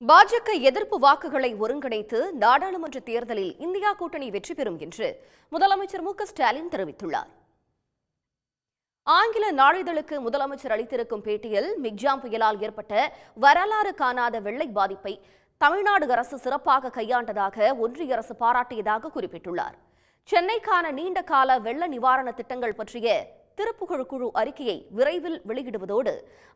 பாஜக எதிர்ப்பு வாக்குகளை ஒருங்கிணைத்து நாடாளுமன்ற தேர்தலில் இந்தியா கூட்டணி வெற்றி பெறும் என்று முதலமைச்சர் மு க ஸ்டாலின் தெரிவித்துள்ளார். ஆங்கில நாளிதழுக்கு முதலமைச்சர் அளித்திருக்கும் பேட்டியில் மிக்ஜாம் புயலால் ஏற்பட்ட வரலாறு காணாத வெள்ளை பாதிப்பை தமிழ்நாடு அரசு சிறப்பாக கையாண்டதாக ஒன்றிய அரசு பாராட்டியதாக குறிப்பிட்டுள்ளார். சென்னைக்கான நீண்ட கால வெள்ள நிவாரண திட்டங்கள் பற்றிய திருப்புகழ் குழு அறிக்கையை விரைவில் வெளியிடுவதோடு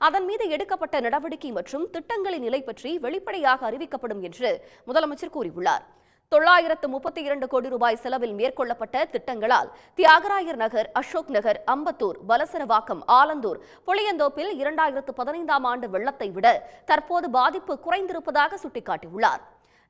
அதன் மீது எடுக்கப்பட்ட நடவடிக்கை மற்றும் திட்டங்களின் நிலை பற்றி வெளிப்படையாக அறிவிக்கப்படும் என்று முதலமைச்சர் கூறியுள்ளார். தொள்ளாயிரத்து முப்பத்தி இரண்டு கோடி ரூபாய் செலவில் மேற்கொள்ளப்பட்ட திட்டங்களால் தியாகராயர் நகர் அசோக் நகர் அம்பத்தூர் வலசரவாக்கம் ஆலந்தூர் புளியந்தோப்பில் இரண்டாயிரத்து பதினைந்தாம் ஆண்டு வெள்ளத்தை விட தற்போது பாதிப்பு குறைந்திருப்பதாக சுட்டிக்காட்டியுள்ளார்.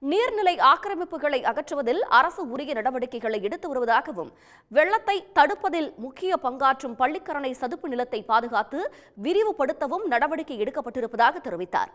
நீர்நிலை ஆக்கிரமிப்புகளை அகற்றுவதில் அரசு உரிய நடவடிக்கைகளை எடுத்து வருவதாகவும் வெள்ளத்தை தடுப்பதில் முக்கிய பங்காற்றும் பள்ளிக்கரணை சதுப்பு நிலத்தை பாதுகாத்து விரிவுபடுத்தவும் நடவடிக்கை எடுக்கப்பட்டிருப்பதாக தெரிவித்தார்.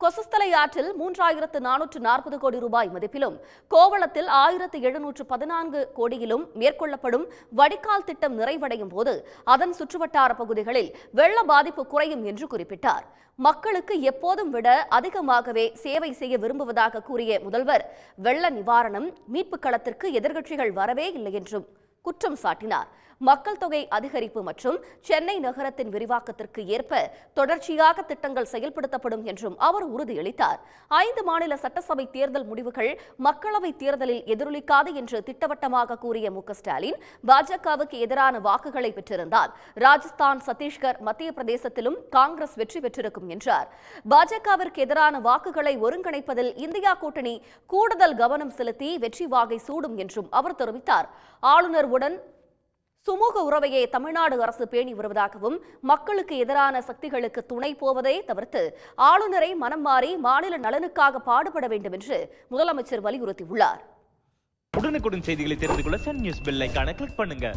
கொசஸ்தலை ஆற்றில் மூன்றாயிரத்து நானூற்று நாற்பது கோடி ரூபாய் மதிப்பிலும் கோவளத்தில் ஆயிரத்து எழுநூற்று பதினான்கு கோடியிலும் மேற்கொள்ளப்படும் வடிகால் திட்டம் நிறைவடையும் போது அதன் சுற்றுவட்டார பகுதிகளில் வெள்ள பாதிப்பு குறையும் என்று குறிப்பிட்டார். மக்களுக்கு எப்போதும் விட அதிகமாகவே சேவை செய்ய விரும்புவதாக கூறிய முதல்வர் வெள்ள நிவாரணம் மீட்புக் களத்திற்கு எதிர்க்கட்சிகள் வரவே இல்லை என்றும் குற்றம் சாட்டினார். மக்கள் தொகை அதிகரிப்பு மற்றும் சென்னை நகரத்தின் விரிவாக்கத்திற்கு ஏற்ப தொடர்ச்சியாக திட்டங்கள் செயல்படுத்தப்படும் என்றும் அவர் உறுதியளித்தார். ஐந்து மாநில சட்டசபை தேர்தல் முடிவுகள் மக்களவை தேர்தலில் எதிரொலிக்காது என்று திட்டவட்டமாக கூறிய மு ஸ்டாலின் பாஜகவுக்கு எதிரான வாக்குகளை பெற்றிருந்தால் ராஜஸ்தான் சத்தீஸ்கர் மத்திய பிரதேசத்திலும் காங்கிரஸ் வெற்றி பெற்றிருக்கும் என்றார். பாஜகவிற்கு எதிரான வாக்குகளை ஒருங்கிணைப்பதில் இந்தியா கூட்டணி கூடுதல் கவனம் செலுத்தி வெற்றி வாகை சூடும் என்றும் அவர் தெரிவித்தார். ஆளுநருடன் சுமூக உறவையே தமிழ்நாடு அரசு பேணி வருவதாகவும் மக்களுக்கு எதிரான சக்திகளுக்கு துணை போவதை தவிர்த்து ஆளுநரை மனம் மாறி மாநில நலனுக்காக பாடுபட வேண்டும் என்று முதலமைச்சர் வலியுறுத்தியுள்ளார். உடனுக்குடன் செய்திகளை தெரிந்து கொள்ள சன் நியூஸ் பெல் கிளிக் பண்ணுங்க.